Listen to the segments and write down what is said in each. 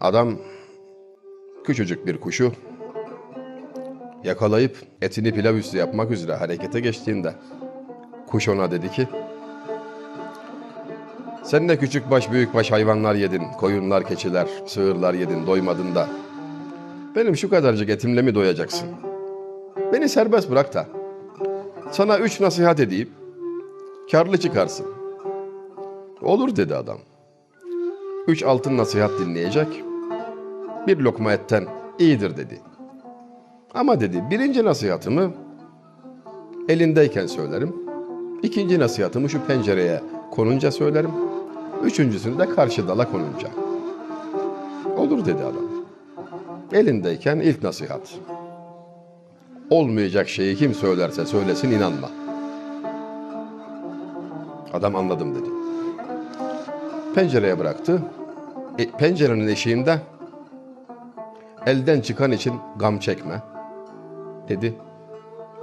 Adam küçücük bir kuşu yakalayıp etini pilav üstü yapmak üzere harekete geçtiğinde kuş ona dedi ki sen de küçük baş büyük baş hayvanlar yedin, koyunlar, keçiler, sığırlar yedin, doymadın da. Benim şu kadarcık etimle mi doyacaksın? Beni serbest bırak da. Sana üç nasihat edeyim, karlı çıkarsın. Olur dedi adam. Üç altın nasihat dinleyecek, bir lokma etten iyidir dedi. Ama dedi birinci nasihatımı elindeyken söylerim. İkinci nasihatımı şu pencereye konunca söylerim. Üçüncüsünü de karşı dala konunca. Olur dedi adam. Elindeyken ilk nasihat. Olmayacak şeyi kim söylerse söylesin inanma. Adam anladım dedi. Pencereye bıraktı. E, pencerenin eşiğinde elden çıkan için gam çekme dedi.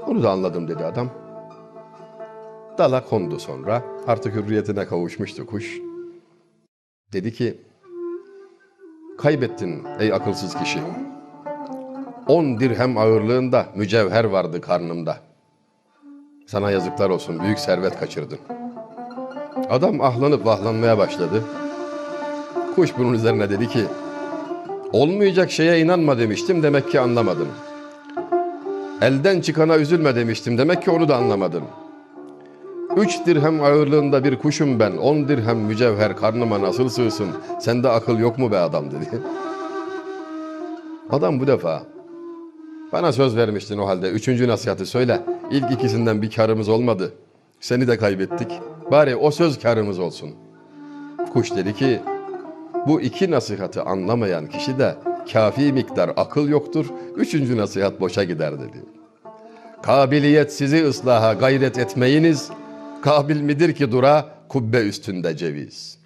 Onu da anladım dedi adam. Dala kondu sonra. Artık hürriyetine kavuşmuştu kuş. Dedi ki, kaybettin ey akılsız kişi. On dirhem ağırlığında mücevher vardı karnımda. Sana yazıklar olsun büyük servet kaçırdın. Adam ahlanıp vahlanmaya başladı. Kuş bunun üzerine dedi ki, olmayacak şeye inanma demiştim demek ki anlamadın. Elden çıkana üzülme demiştim demek ki onu da anlamadın. Üç dirhem ağırlığında bir kuşum ben, on dirhem mücevher karnıma nasıl sığsın? Sende akıl yok mu be adam dedi. Adam bu defa bana söz vermiştin o halde. Üçüncü nasihatı söyle. İlk ikisinden bir karımız olmadı. Seni de kaybettik. Bari o söz karımız olsun. Kuş dedi ki bu iki nasihatı anlamayan kişi de kafi miktar akıl yoktur. Üçüncü nasihat boşa gider dedi. Kabiliyet sizi ıslaha gayret etmeyiniz. Kabil midir ki dura kubbe üstünde ceviz.''